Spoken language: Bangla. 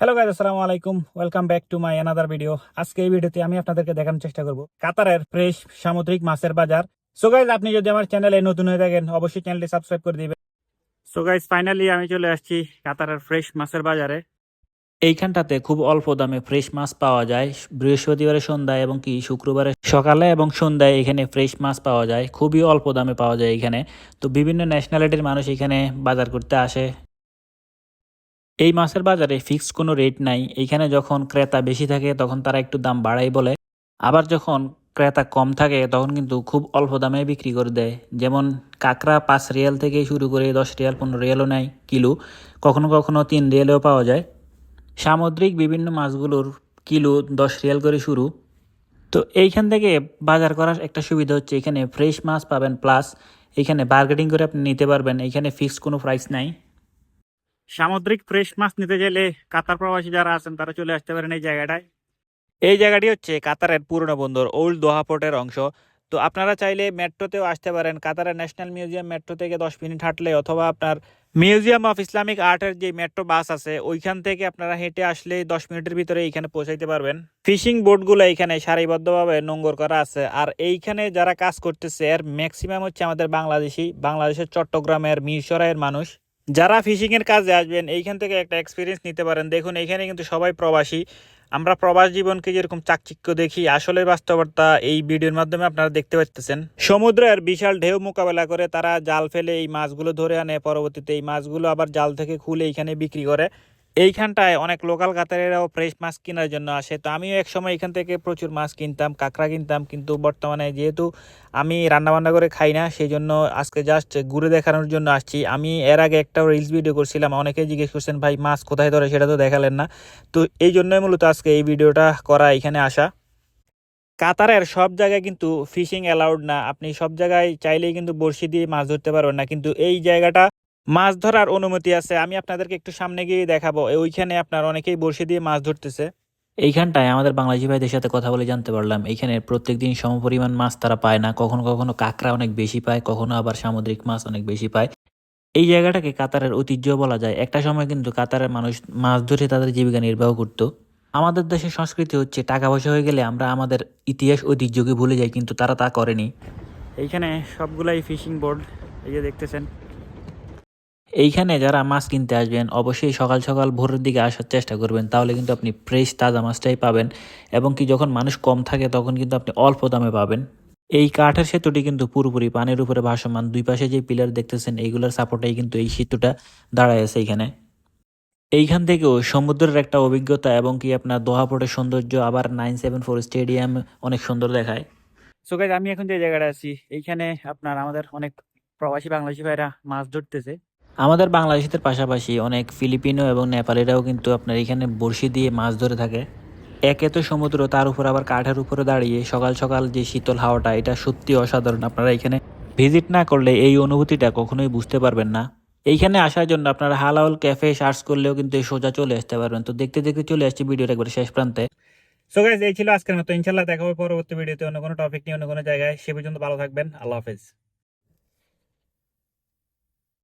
হ্যালো গাইজ আসসালামু আলাইকুম welcome back to my another video আজকে এই ভিডিওতে আমি আপনাদেরকে দেখানোর চেষ্টা করব কাতারের ফ্রেশ সামুদ্রিক মাছের বাজার। সো গাইজ আপনি যদি আমার চ্যানেলে নতুন হয়ে থাকেন, অবশ্যই চ্যানেলটি সাবস্ক্রাইব করে দিবেন। সো গাইজ ফাইনালি আমি চলে আসছি কাতারের ফ্রেশ মাছের বাজারে। এইখানটাতে খুব অল্প দামে ফ্রেশ মাছ পাওয়া যায়। বৃহস্পতিবারে সন্ধ্যায় এবং কি শুক্রবারে সকালে এবং সন্ধ্যায় এখানে ফ্রেশ মাছ পাওয়া যায়। খুবই অল্প দামে পাওয়া যায় এখানে। তো বিভিন্ন ন্যাশনালিটির মানুষ এখানে বাজার করতে আসে। এই মাছের বাজারে ফিক্সড কোনো রেট নাই। এইখানে যখন ক্রেতা বেশি থাকে, তখন তারা একটু দাম বাড়াই বলে। আবার যখন ক্রেতা কম থাকে, তখন কিন্তু খুব অল্প দামে বিক্রি করে দেয়। যেমন কাঁকড়া পাঁচ রিয়াল থেকে শুরু করে দশ রিয়াল, পনেরো রিয়ালও নেয় কিলো। কখনো কখনো তিন রিয়ালেও পাওয়া যায়। সামুদ্রিক বিভিন্ন মাছগুলোর কিলো দশ রিয়াল করে শুরু। তো এইখান থেকে বাজার করার একটা সুবিধা হচ্ছে, এখানে ফ্রেশ মাছ পাবেন প্লাস এখানে বার্গেটিং করে আপনি নিতে পারবেন। এখানে ফিক্সড কোনো প্রাইস নাই। সামুদ্রিক ফ্রেশ মাছ নিতে গেলে কাতার প্রবাসী যারা আছেন, তারা চলে আসতে পারেন এই জায়গাটায়। এই জায়গাটি হচ্ছে কাতারের পুরনো বন্দর, ওল্ড দোহা পোর্টের অংশ। তো আপনারা চাইলে মেট্রোতেও আসতে পারেন। কাতারের ন্যাশনাল মিউজিয়াম মেট্রো থেকে দশ মিনিট হাঁটলে অথবা আপনার মিউজিয়াম অফ ইসলামিক আর্টের যে মেট্রো বাস আছে, ওইখান থেকে আপনারা হেঁটে আসলে দশ মিনিটের ভিতরে এইখানে পৌঁছাইতে পারবেন। ফিশিং বোটগুলো এখানে সারিবদ্ধভাবে নোঙ্গর করা আছে। আর এইখানে যারা কাজ করতেছে, এর ম্যাক্সিমাম হচ্ছে আমাদের বাংলাদেশি, বাংলাদেশের চট্টগ্রামের মিরসরাইয়ের মানুষ। যারা ফিশিংয়ের কাজে আসবেন, এইখান থেকে একটা এক্সপিরিয়েন্স নিতে পারেন। দেখুন, এইখানে কিন্তু সবাই প্রবাসী। আমরা প্রবাস জীবনকে যেরকম চাকচিক্য দেখি, আসলে বাস্তবতা এই ভিডিওর মাধ্যমে আপনারা দেখতে পাচ্ছেন সমুদ্রের বিশাল ঢেউ মোকাবেলা করে তারা জাল ফেলে এই মাছগুলো ধরে আনে। পরবর্তীতে এই মাছগুলো আবার জাল থেকে খুলে এইখানে বিক্রি করে। এইখানটায় অনেক লোকাল কাতারেরাও ফ্রেশ মাছ কেনার জন্য আসে। তো আমিও এক সময় এখান থেকে প্রচুর মাছ কিনতাম, কাঁকড়া কিনতাম, কিন্তু বর্তমানে যেহেতু আমি রান্নাবান্না করে খাই না সেই জন্য আজকে জাস্ট ঘুরে দেখানোর জন্য আসছি। আমি এর আগে একটা রিলস ভিডিও করছিলাম, অনেকে জিজ্ঞেস করছেন, ভাই, মাছ কোথায় ধরে? সেটা তো দেখালেন না। তো এই জন্যই মূলত আজকে এই ভিডিওটা করা এখানে আসা। কাতারের সব জায়গায় কিন্তু ফিশিং অ্যালাউড না। আপনি সব জায়গায় চাইলেই কিন্তু বড়শি দিয়ে মাছ ধরতে পারবেন না। কিন্তু এই জায়গাটা মাছ ধরার অনুমতি আছে আমি আপনাদেরকে একটু সামনে গিয়ে দেখাবো। ওইখানে আপনার অনেকেই বড়শি দিয়ে মাছ ধরতেছে। এইখানটায় আমাদের বাংলাদেশি ভাইদের সাথে কথা বলে জানতে পারলাম এখানে প্রত্যেকদিন সমপরিমাণ মাছ তারা পায় না কখনো কখনো কাঁকড়া অনেক বেশি পায় কখনো আবার সামুদ্রিক মাছ অনেক বেশি পায়। এই জায়গাটাকে কাতারের ঐতিহ্য বলা যায়। একটা সময় কিন্তু কাতারের মানুষ মাছ ধরে তাদের জীবিকা নির্বাহ করত। আমাদের দেশের সংস্কৃতি হচ্ছে টাকা পয়সা হয়ে গেলে আমরা আমাদের ইতিহাস ঐতিহ্যকে ভুলে যাই কিন্তু তারা তা করেনি। এইখানে সবগুলাই ফিশিং বোর্ড এই যে দেখতেছেন। এইখানে যারা মাছ কিনতে আসবেন, অবশ্যই সকাল সকাল ভোরের দিকে আসার চেষ্টা করবেন। তাহলে কিন্তু আপনি ফ্রেশ তাজা মাছটাই পাবেন এবং কি যখন মানুষ কম থাকে তখন কিন্তু আপনি অল্প দামে পাবেন। এই কাঠের সেতুটি কিন্তু পুরোপুরি পানির উপরে ভাসমান। দুই পাশে যে পিলার দেখতেছেন এইগুলোর সাপোর্টেই কিন্তু এই সেতুটা দাঁড়ায় আছে এইখানে এইখান থেকেও সমুদ্রের একটা অভিজ্ঞতা এবং কি আপনার দোহাপোর্টের সৌন্দর্য আবার নাইন সেভেন ফোর স্টেডিয়াম অনেক সুন্দর দেখায়। সো গাইজ আমি এখন যে জায়গাটা আছি, এইখানে আপনার আমাদের অনেক প্রবাসী বাংলাদেশি ভাইরা মাছ ধরতেছে। আমাদের বাংলাদেশিদের পাশাপাশি অনেক ফিলিপিনো এবং নেপালিরাও কিন্তু আপনার এখানে বড়শি দিয়ে মাছ ধরে থাকে। একে তো সমুদ্র, তার উপর আবার কাঠের উপরে দাঁড়িয়ে সকাল সকাল যে শীতল হাওয়াটা, এটা সত্যি অসাধারণ। আপনারা এখানে ভিজিট না করলে এই অনুভূতিটা কখনোই বুঝতে পারবেন না। এইখানে আসার জন্য আপনারা হালাউল ক্যাফে সার্চ করলেও কিন্তু সোজা চলে আসতে পারবেন। তো দেখতে দেখতে চলে আসছি ভিডিওটা একবার শেষ প্রান্তে। সো গাইজ এই ছিল আজকের মতো। ইনশাল্লাহ দেখা হবে পরবর্তী ভিডিওতে অন্য কোনো টপিক নিয়ে, অন্য কোনো জায়গায়। সে পর্যন্ত ভালো থাকবেন। আল্লাহ হাফেজ।